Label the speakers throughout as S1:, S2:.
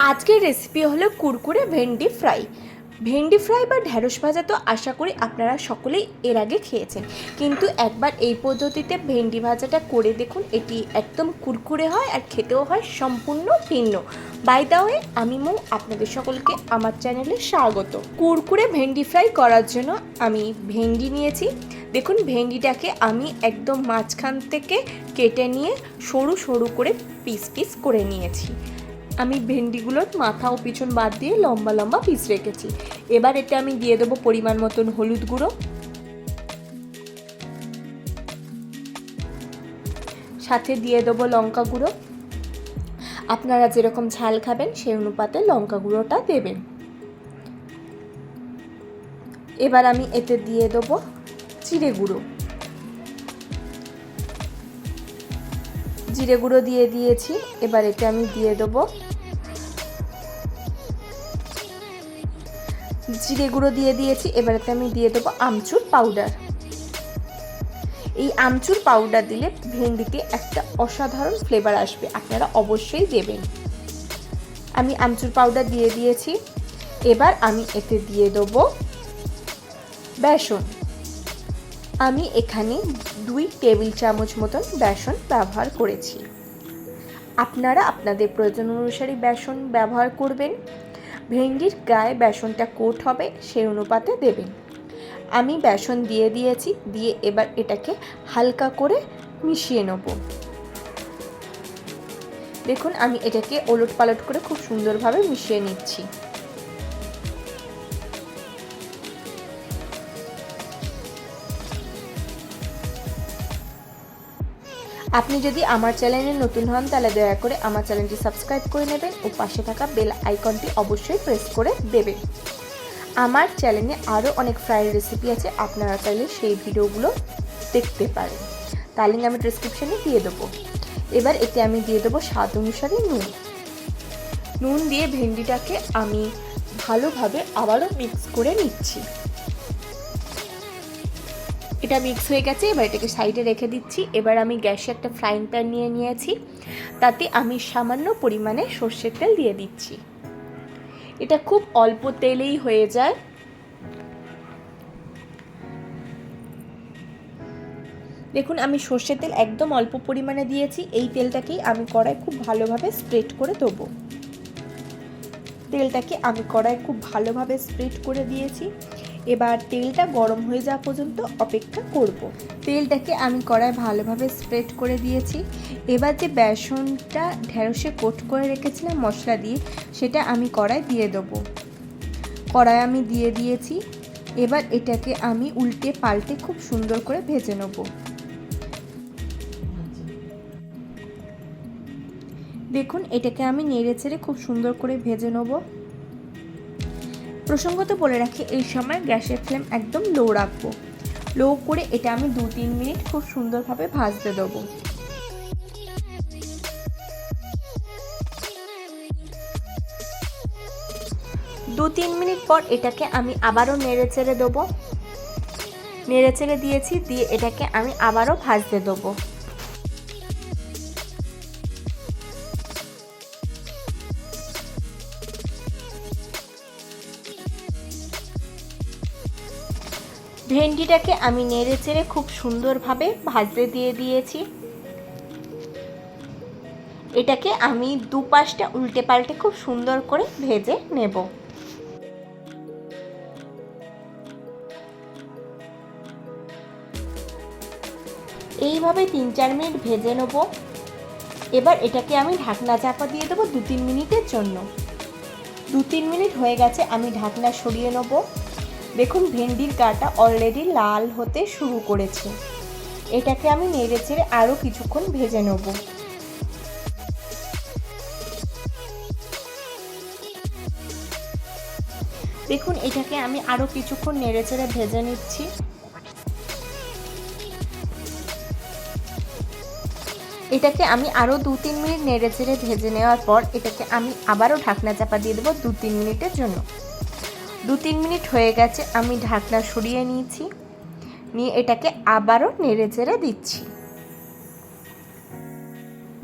S1: আজকের রেসিপি হলো কুরকুরে ভেন্ডি ফ্রাই। ভেন্ডি ফ্রাই বা ঢ্যাঁড়স ভাজা তো আশা করি আপনারা সকলেই এর আগে খেয়েছেন। কিন্তু একবার এই পদ্ধতিতে ভেন্ডি ভাজাটা করে দেখুন, এটি একদম কুরকুরে হয় আর খেতেও হয় সম্পূর্ণ ভিন্ন। বাই দা ওয়ে আমি মৌ, আপনাদের সকলকে আমার চ্যানেলে স্বাগত। কুরকুরে ভেন্ডি ফ্রাই করার জন্য আমি ভেন্ডি নিয়েছি। দেখুন, ভেন্ডিটাকে আমি একদম মাঝখান থেকে কেটে নিয়ে সরু সরু করে পিস পিস করে নিয়েছি। আমি ভেন্ডিগুলোর মাথা ও পিছন বাদ দিয়ে লম্বা লম্বা পিস রেখেছি। এবার এতে আমি দিয়ে দেবো পরিমাণ মতন হলুদ গুঁড়ো। সাথে দিয়ে দেবো লঙ্কা গুঁড়ো। আপনারা যেরকম ঝাল খাবেন, সেই অনুপাতে লঙ্কা গুঁড়োটা দেবেন। এবার আমি এতে দিয়ে দেবো জিরে গুঁড়ো। জিরে গুঁড়ো দিয়ে দিয়েছি। এবার এতে আমি দিয়ে দেবো জিরে গুঁড়ো দিয়ে দিয়েছি। এবারেতে আমি দিয়ে দেবো আমচুর পাউডার। এই আমচুর পাউডার দিলে ভেন্ডিতে একটা অসাধারণ ফ্লেভার আসবে। আপনারা অবশ্যই দেবেন। আমি আমচুর পাউডার দিয়ে দিয়েছি। এবার আমি এতে দিয়ে দেবো বেসন। আমি এখানে দুই টেবিল চামচ মতন বেসন ব্যবহার করেছি। আপনারা আপনাদের প্রয়োজন অনুসারে বেসন ব্যবহার করবেন। ভেন্ডির গায়ে বেসনটা কোট হবে, সেই অনুপাতে দেবেন। আমি বেসন দিয়ে দিয়েছি, দিয়ে এবার এটাকে হালকা করে মিশিয়ে নেব। দেখুন, আমি এটাকে ওলট পালট করে খুব সুন্দরভাবে মিশিয়ে নিচ্ছি। আপনি যদি আমার চ্যানেলে নতুন হন, তাহলে দয়া করে আমার চ্যানেলটি সাবস্ক্রাইব করে নেবেন ও পাশে থাকা বেল আইকনটি অবশ্যই প্রেস করে দেবেন। আমার চ্যানেলে আরও অনেক ফ্রাইড রেসিপি আছে, আপনারা চাইলে সেই ভিডিওগুলো দেখতে পারেন। তার লিঙ্ক আমি ডিসক্রিপশানে দিয়ে দেবো। এবার এতে আমি দিয়ে দেবো স্বাদ অনুসারে নুন। নুন দিয়ে ভেন্ডিটাকে আমি ভালোভাবে আবারও মিক্স করে নিচ্ছি। এটা মিক্স হয়ে গেছে, এবার এটাকে সাইডে রেখে দিচ্ছি। এবার আমি গ্যাসে একটা ফ্রাইং প্যান নিয়ে নিয়েছি। তাতে আমি সামান্য পরিমাণে সর্ষের তেল দিয়ে দিচ্ছি। এটা খুব অল্প তেলেই হয়ে যায়। দেখুন, আমি সর্ষের তেল একদম অল্প পরিমাণে দিয়েছি। এই তেলটাকেই আমি কড়াই খুব ভালোভাবে স্প্রেড করে দেবো তেলটাকে আমি কড়াই খুব ভালোভাবে স্প্রেড করে দিয়েছি। এবার তেলটা গরম হয়ে যাওয়া পর্যন্ত অপেক্ষা করব। তেলটাকে আমি কড়াই ভালোভাবে স্প্রেড করে দিয়েছি। এবার যে বেসনটা ঢেঁড়সে কোট করে রেখেছিলাম মশলা দিয়ে, সেটা আমি কড়াই দিয়ে দেবো। কড়াই আমি দিয়ে দিয়েছি। এবার এটাকে আমি উল্টে পাল্টে খুব সুন্দর করে ভেজে নেব। দেখুন, এটাকে আমি নেড়ে ছেড়ে খুব সুন্দর করে ভেজে নেব। প্রসঙ্গত বলে রাখি, এই সময় গ্যাসের ফ্লেম একদম লো রাখব। লো করে এটা আমি দু তিন মিনিট খুব সুন্দরভাবে ভাজতে দেবো। দু তিন মিনিট পর এটাকে আমি আবারও নেড়ে চেড়ে দেবো। নেড়ে চেড়ে দিয়েছি, দিয়ে এটাকে আমি আবারও ভাজতে দেবো। ভেন্ডিটাকে আমি নেড়ে চেড়ে খুব সুন্দরভাবে ভাজতে দিয়ে দিয়েছি। এটাকে আমি দু পাশটা উল্টে পাল্টে খুব সুন্দর করে ভেজে নেব। এইভাবে তিন চার মিনিট ভেজে নেব। এবার এটাকে আমি ঢাকনা চাপা দিয়ে দেবো দু তিন মিনিটের জন্য। দু তিন মিনিট হয়ে গেছে, আমি ঢাকনা সরিয়ে নেব। দেখুন, ভেন্ডির গাটা অলরেডি লাল হতে শুরু করেছে। এটাকে আমি নেড়ে চেড়ে আরও কিছুক্ষণ ভেজে নেব। দেখুন, এটাকে আমি আরও কিছুক্ষণ নেড়ে চেড়ে ভেজে নিচ্ছি। এটাকে আমি আরও দু তিন মিনিট নেড়ে চেড়ে ভেজে নেওয়ার পর এটাকে আমি আবারও ঢাকনা চাপা দিয়ে দেবো দু তিন মিনিটের জন্য। দু তিন মিনিট হয়ে গেছে, আমি ঢাকনা সরিয়ে নিয়েছি। নিয়ে এটাকে আবারও নেড়ে চেড়ে দিচ্ছি।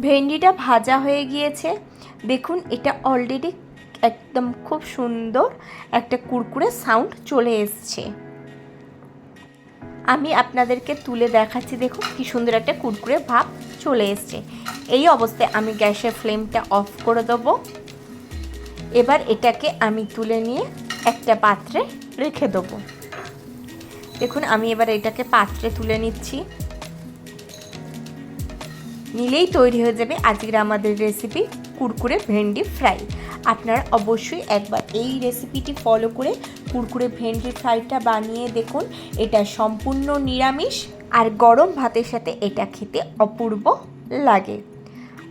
S1: ভেন্ডিটা ভাজা হয়ে গিয়েছে। দেখুন, এটা অলরেডি একদম খুব সুন্দর একটা কুরকুরে সাউন্ড চলে এসছে। আমি আপনাদেরকে তুলে দেখাচ্ছি, দেখুন কি সুন্দর একটা কুরকুরে ভাব চলে এসছে। এই অবস্থায় আমি গ্যাসের ফ্লেমটা অফ করে দেবো। এবার এটাকে আমি তুলে নিয়ে একটা পাত্রে রেখে দেবো। দেখুন, আমি এবার এটাকে পাত্রে তুলে নিচ্ছি। নিলেই তৈরি হয়ে যাবে আজকের আমাদের রেসিপি কুরকুরে ভেন্ডি ফ্রাই। আপনারা অবশ্যই একবার এই রেসিপিটি ফলো করে কুরকুরে ভেন্ডি ফ্রাইটা বানিয়ে দেখুন। এটা সম্পূর্ণ নিরামিষ আর গরম ভাতের সাথে এটা খেতে অপূর্ব লাগে।